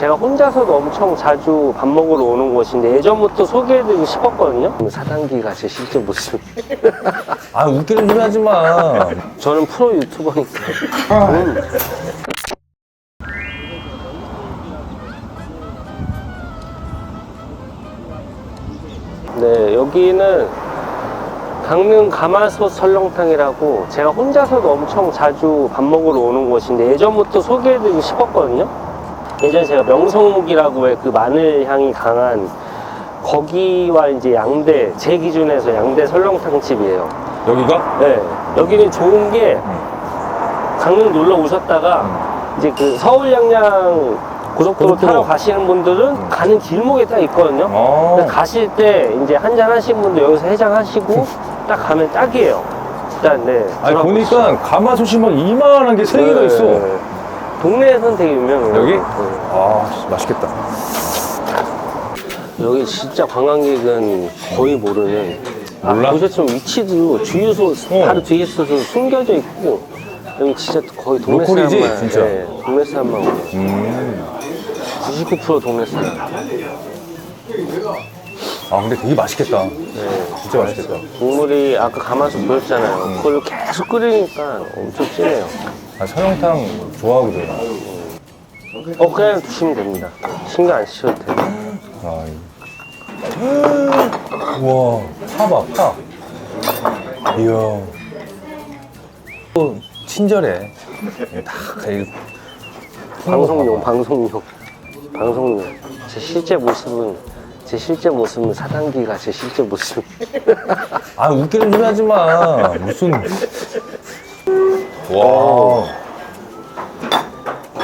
제가 혼자서도 엄청 자주 밥 먹으러 오는 곳인데 예전부터 소개해드리고 싶었거든요. 4단기가 제 실제 모습. 아 웃기는 소리 하지 마. 저는 프로 유튜버니까. 음. 네, 여기는 강릉 가마솥 설렁탕이라고 제가 혼자서도 엄청 자주 밥 먹으러 오는 곳인데 예전부터 소개해드리고 싶었거든요. 예전에 제가 명성묵이라고 해그 마늘 향이 강한 거기와 이제 양대, 제 기준에서 양대 설렁탕 집이에요. 여기가? 네. 여기는 좋은 게 강릉 놀러 오셨다가 이제 그 서울 양양 고속도로. 타러 가시는 분들은 가는 길목에 딱 있거든요. 어. 그래서 가실 때 이제 한잔 하신 분들 여기서 해장하시고 딱 가면 딱이에요. 일단 네. 아니. 보니까 가마솥이 막 이만한 게 세 개가 네. 있어. 동네에서는 되게 유명해요. 여기? 네. 아 씨, 맛있겠다. 여기 진짜 관광객은 거의 모르는. 몰라? 아, 보셨지만 위치도 주유소 어. 바로 뒤에 있어서 숨겨져 있고 여기 진짜 거의 동네 로컬이지, 사람만 진짜? 네, 동네 사람만 오고 음. 99% 동네 사람. 아 근데 되게 맛있겠다. 네. 진짜 맛있겠다. 국물이 아까 가마솥 보였잖아요. 그걸 계속 끓이니까 엄청 진해요. 아 설렁탕 좋아하거든. 어 그냥 두시면 됩니다. 신경 안 쓰셔도 돼요. 아. 이- 우와 파봐 파. 이야. 또 친절해. 다 이- 방송용, 방송용, 방송용. 제 실제 모습은 제 실제 모습은 4단기가 제 실제 모습. 아 웃기는 소리 하지 마. 무슨. 와.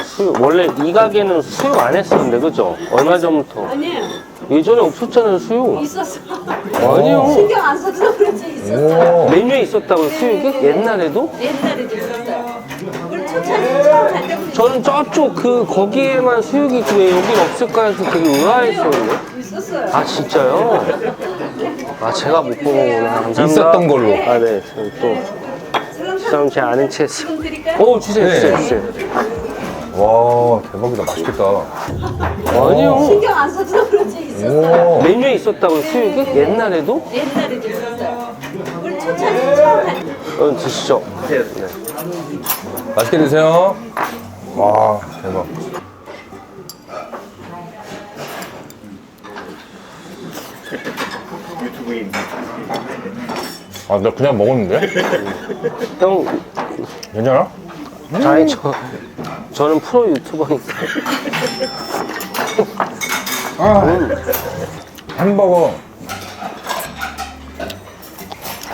수육 원래 이 가게는 수육 안 했었는데 그죠? 얼마 전부터 아니에요. 예전에 없었잖아요 수육. 있었어. 아니요. 신경 안 써서 그렇지 있었어. 오. 메뉴에 있었다고 수육이 옛날에도? 옛날에도 저는 저쪽 그 거기에만 수육이 있고 왜 여긴 없을까 해서 되게 의아했었는데. 있었어요. 아 진짜요? 아 제가 못본 거구나. 감사합니다. 있었던 걸로. 아 네. 저는 또 지금 제 아는 채. 좀 드릴까요? 오 주세요 네. 주세요 주세요. 와 대박이다 맛있겠다. 아니요. 신경 안 써서 그렇지 있었어. 오. 메뉴에 있었다고 수육이 옛날에도? 옛날에도 있었어요. 우리 초창 처음 갈 때. 어 드시죠. 네. 맛있게 드세요. 와 대박. 아, 나 그냥 먹었는데? 형 괜찮아? 아니 저 저는 프로 유튜버니까. 햄버거.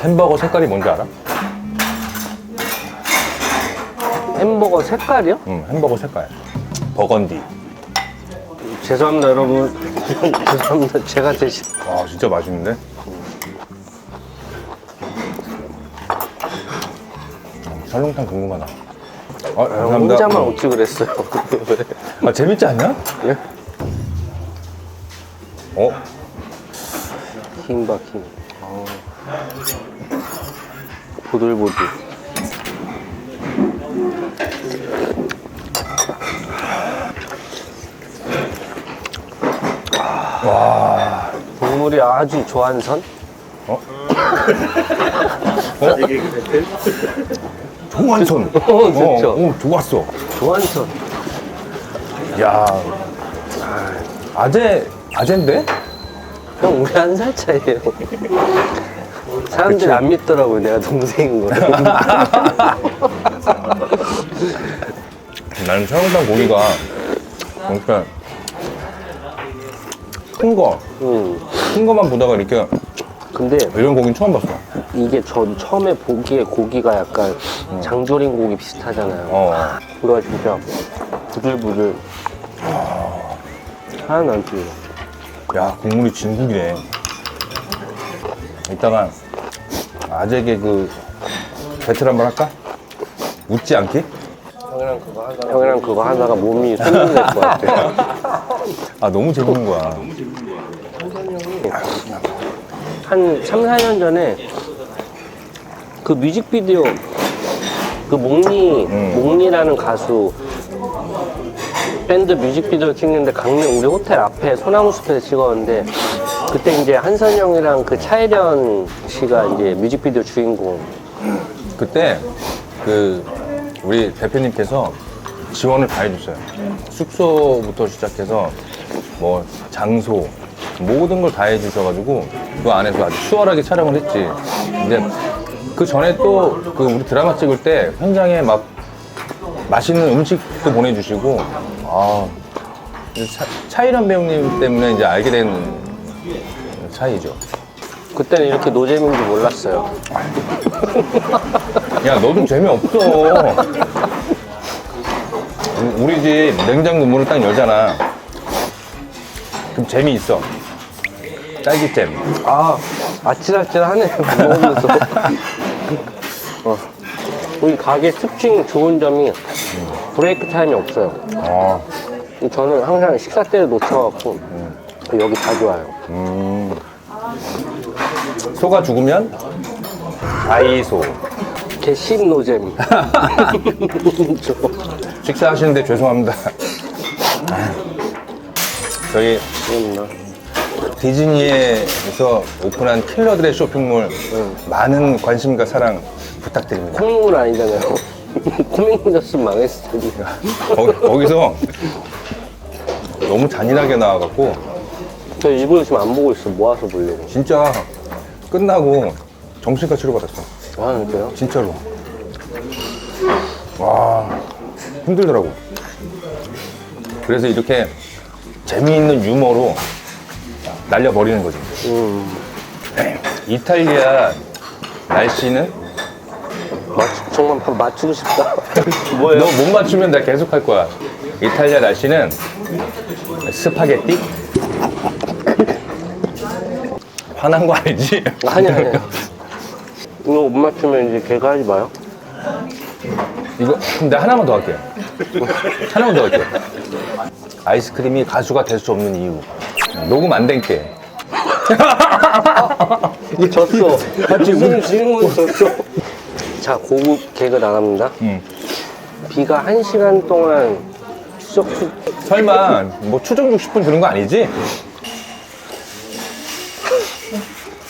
햄버거 색깔이 뭔지 알아? 햄버거 색깔이요? 응, 햄버거 색깔. 버건디. 죄송합니다 여러분. 죄송합니다. 제가 대신. 와, 진짜 맛있는데? 설렁탕 궁금하다. 아, 감사합니다. 혼자만 어찌 그랬어요? 아, 재밌지 않냐? 예? 어? 힘 박힘. 어. 보들보들. 와. 국물이 아주 조한선? 조한선. 어, 진짜. 어, 어, 좋았어. 조한선. 야. 아재, 아재인데? 형, 우리 한 살 차이에요. 사람들이. 안 믿더라고요, 내가 동생인 거를. 나는 설렁탕 고기가, 그러니까, 큰 거, 응. 큰 거만 보다가 이렇게, 근데 이런 고기는 처음 봤어. 이게 전 처음에 보기에 고기가 약간 장조림 고기 비슷하잖아요. 어. 이거 진짜 부들부들. 하나도 안 찔려. 야, 국물이 진국이네. 이따가, 아재게 그, 배틀 한번 할까? 웃지 않기? 형이랑 그거 하다가, 형이랑 그거 하다가 몸이 손님될 것 같아요. 아, 너무 재밌는 거야. 한 3, 4년 전에 그 뮤직비디오 그 몽니 음. 몽니라는 가수 밴드 뮤직비디오 찍는데 강릉 우리 호텔 앞에 소나무 숲에서 찍었는데 그때 이제 한선 형이랑 그 차혜련 씨가 이제 뮤직비디오 주인공 그때 그 우리 대표님께서 지원을 다 해줬어요. 숙소부터 시작해서 뭐 장소 모든 걸 다 해주셔가지고 그 안에서 아주 수월하게 촬영을 했지. 근데 그 전에 또 그 우리 드라마 찍을 때 현장에 막 맛있는 음식도 보내주시고 아 차, 차이란 배우님 때문에 이제 알게 된 차이죠. 그때는 이렇게 노잼인 줄 몰랐어요 야, 너좀 재미없어. 우리 집 냉장고 문을 딱 열잖아. 그럼 재미있어. 딸기잼. 아 아찔아찔하네 먹으면서 어. 우리 가게 특징 좋은 점이 브레이크 타임이 없어요 어, 저는 항상 식사 때를 놓쳐갖고 여기 자주 와요 소가 죽으면 아이소. 개씹 노잼 저- 식사하시는데 죄송합니다. 저희 죄송합니다. 디즈니에서 오픈한 킬러들의 쇼핑몰 많은 관심과 사랑 부탁드립니다. 코믹물 아니잖아요 코믹물이었으면 망했을 텐데 거, 거기서 너무 잔인하게 나와갖고 저 일부러 지금 안 보고 있어 모아서 보려고 진짜 끝나고 정신과 치료 받았어. 아 진짜요? 진짜로. 와, 힘들더라고. 그래서 이렇게 재미있는 유머로 날려버리는 거지. 이탈리아 날씨는 맞추, 정말 바- 맞추고 싶다 너못 맞추면 내가 계속 할 거야. 이탈리아 날씨는 스파게티? 화난 거 아니지? 아니 아니 이거 못 맞추면 이제 개가 하지 마요 이거 그럼 내가 하나만 더 할게. 하나만 더 할게. 아이스크림이 가수가 될 수 없는 이유. 녹음 안 된 게. 졌어 무슨 질문이 졌어 자 고급 개그 나갑니다 응. 비가 한 시간 동안 추적추 설마 뭐 추정 60분 주는 거 아니지?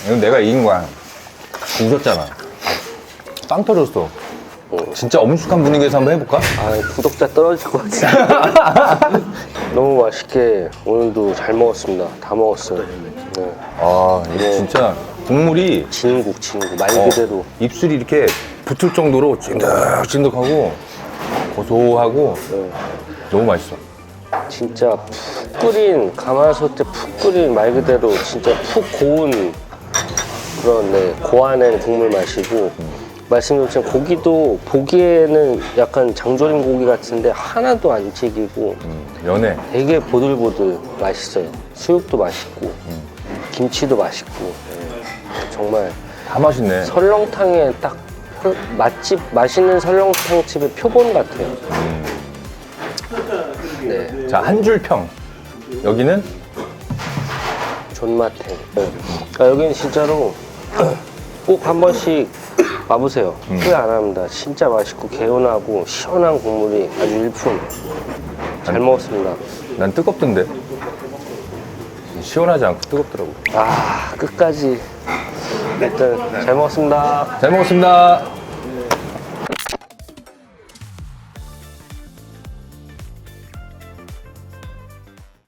이건 내가 이긴 거야. 웃었잖아. 빵 터졌어. 진짜 엄숙한 분위기에서 한번 해볼까? 아 구독자 떨어질 것 같아 너무 맛있게 오늘도 잘 먹었습니다. 다 먹었어요. 네. 아, 이거 진짜 국물이 진국 진국 말 어, 그대로. 입술이 이렇게 붙을 정도로 찐득찐득하고 고소하고 너무 맛있어. 진짜 푹 끓인 가마솥에 푹 끓인 말 그대로 진짜 푹 고운 그런 네, 고안된 국물 맛이고 말씀드렸지만 고기도 보기에는 약간 장조림 고기 같은데 하나도 안 찌기고 음, 연해. 되게 보들보들 맛있어요 수육도 맛있고 김치도 맛있고 네. 정말 다 맛있네. 설렁탕에 딱 표- 맛집 맛있는 설렁탕 집의 표본 같아요 네 자, 한 줄 평. 여기는 존맛탱. 네. 그러니까 여기는 진짜로 꼭 한 번씩 와보세요. 후회 안 합니다. 진짜 맛있고 개운하고 시원한 국물이 아주 일품. 잘 먹었습니다. 난 뜨겁던데. 시원하지 않고 뜨겁더라고. 아 끝까지 일단 잘 먹었습니다. 잘 먹었습니다.